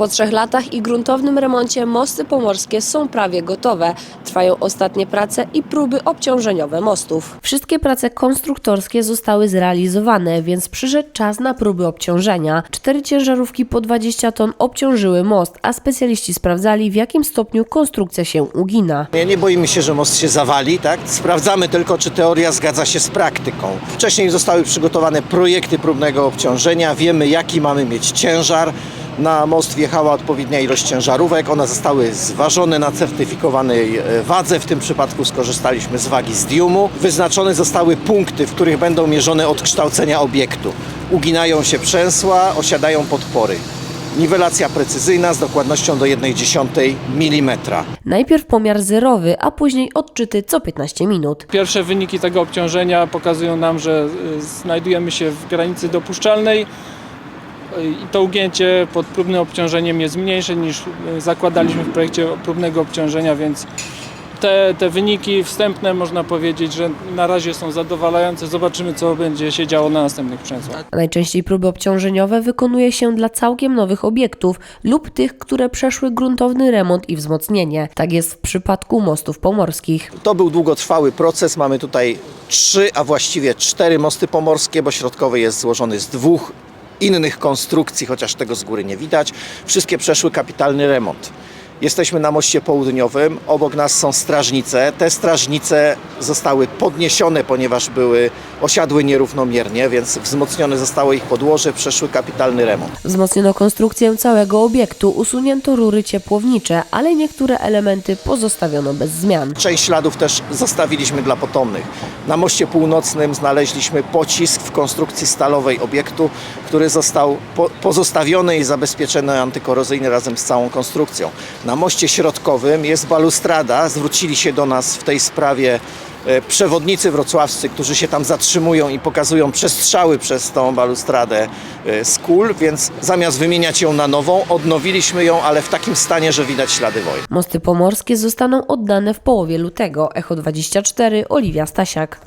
Po trzech latach i gruntownym remoncie mosty pomorskie są prawie gotowe. Trwają ostatnie prace i próby obciążeniowe mostów. Wszystkie prace konstruktorskie zostały zrealizowane, więc przyszedł czas na próby obciążenia. Cztery ciężarówki po 20 ton obciążyły most, a specjaliści sprawdzali w jakim stopniu konstrukcja się ugina. Nie, nie boimy się, że most się zawali, tak? Sprawdzamy tylko, czy teoria zgadza się z praktyką. Wcześniej zostały przygotowane projekty próbnego obciążenia, wiemy jaki mamy mieć ciężar. Na most wjechała odpowiednia ilość ciężarówek, one zostały zważone na certyfikowanej e, wadze, w tym przypadku skorzystaliśmy z wagi z diumu. Wyznaczone zostały punkty, w których będą mierzone odkształcenia obiektu. Uginają się przęsła, osiadają podpory. Niwelacja precyzyjna z dokładnością do 1,1 mm. Najpierw pomiar zerowy, a później odczyty co 15 minut. Pierwsze wyniki tego obciążenia pokazują nam, że y, znajdujemy się w granicy dopuszczalnej i to ugięcie pod próbnym obciążeniem jest mniejsze niż y, zakładaliśmy w projekcie próbnego obciążenia, więc te, te wyniki wstępne można powiedzieć, że na razie są zadowalające. Zobaczymy, co będzie się działo na następnych przęsłach. Najczęściej próby obciążeniowe wykonuje się dla całkiem nowych obiektów lub tych, które przeszły gruntowny remont i wzmocnienie. Tak jest w przypadku mostów pomorskich. To był długotrwały proces. Mamy tutaj trzy, a właściwie cztery mosty pomorskie, bo środkowy jest złożony z dwóch innych konstrukcji, chociaż tego z góry nie widać. Wszystkie przeszły kapitalny remont. Jesteśmy na moście południowym, obok nas są strażnice. Te strażnice zostały podniesione, ponieważ były osiadły nierównomiernie, więc wzmocnione zostało ich podłoże, przeszły kapitalny remont. Wzmocniono konstrukcję całego obiektu, usunięto rury ciepłownicze, ale niektóre elementy pozostawiono bez zmian. Część śladów też zostawiliśmy dla potomnych. Na moście północnym znaleźliśmy pocisk w konstrukcji stalowej obiektu, który został po pozostawiony i zabezpieczony antykorozyjnie razem z całą konstrukcją. Na moście środkowym jest balustrada. Zwrócili się do nas w tej sprawie e, przewodnicy wrocławscy, którzy się tam zatrzymują i pokazują przestrzały przez tą balustradę e, z kul, więc zamiast wymieniać ją na nową, odnowiliśmy ją, ale w takim stanie, że widać ślady wojny. Mosty pomorskie zostaną oddane w połowie lutego. Echo 24, Oliwia Stasiak.